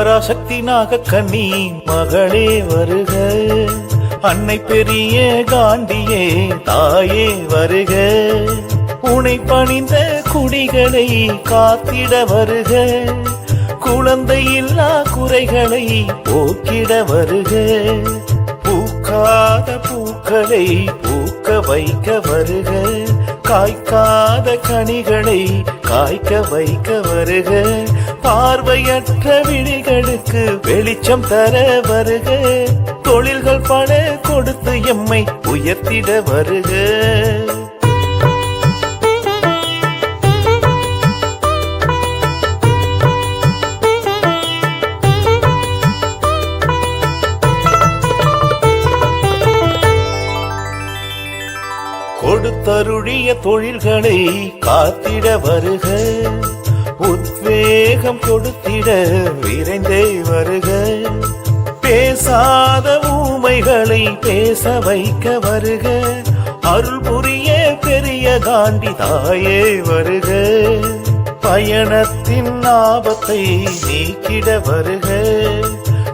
பராசக்தி நாக கண்ணி மகளே வருக. அன்னை பெரிய காந்தியே தாயே வருக. உனை பணிந்த குடிகளை காத்திட வருக. குழந்தை இல்லா குறைகளை போக்கிட வருக. பூக்காத பூக்களை பூக்க வைக்க வருக. காய்க்காத கனிகளை காய்க்க வைக்க வருக. பார்வையற்ற விழிகளுக்கு வெளிச்சம் தர வருக. தொழில்கள் பல கொடுத்து எம்மை உயர்த்திட வருக. கொடுத்தருளிய தொழில்களை காத்திட வருக. வேகம் கொடுத்திட விரைந்தே வருக. பேசாத ஊமைகளை பேச வைக்க வருக. அருள் புரிய பெரிய காந்தி தாயே வருக. பயணத்தின் ஆபத்தை நீக்கிட வருக.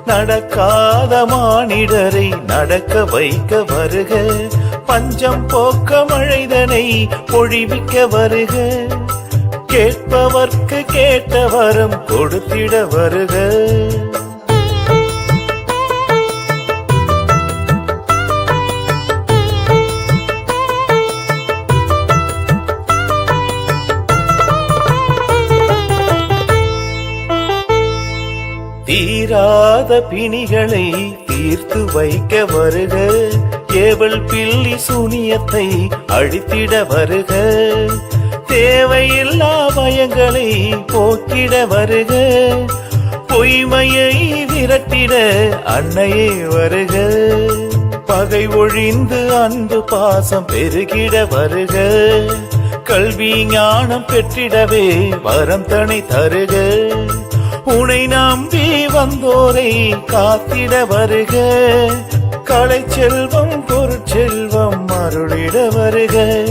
நடக்காத மானிடரை நடக்க வைக்க வருக. பஞ்சம் போக்க மழைதனை பொழிவிக்க வருக. கேட்பவர்க்கு கேட்ட வரம் கொடுத்திட வருக. தீராத பிணிகளை தீர்த்து வைக்க வருக. ஏவல் பில்லி சூனியத்தை அழித்திட வருக. தேவையில்லா பயங்களை போக்கிட வருக. பொய்மையை விரட்டிட அன்னையே வருக. பகை ஒழிந்து அன்பு பாசம் பெருகிட வருக. கல்வி ஞானம் பெற்றிடவே வரம் தனி தருக. உனை நம்பி வந்தோரை காத்திட வருக. கலை செல்வம் பொருட்செல்வம் அருளிட வருக.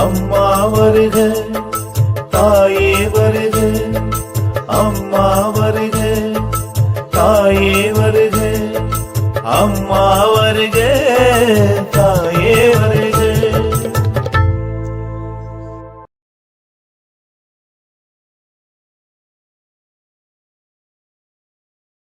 அம்மா வருக தாயே வருக அம்மா வருக தாயே வருக அம்மா வருக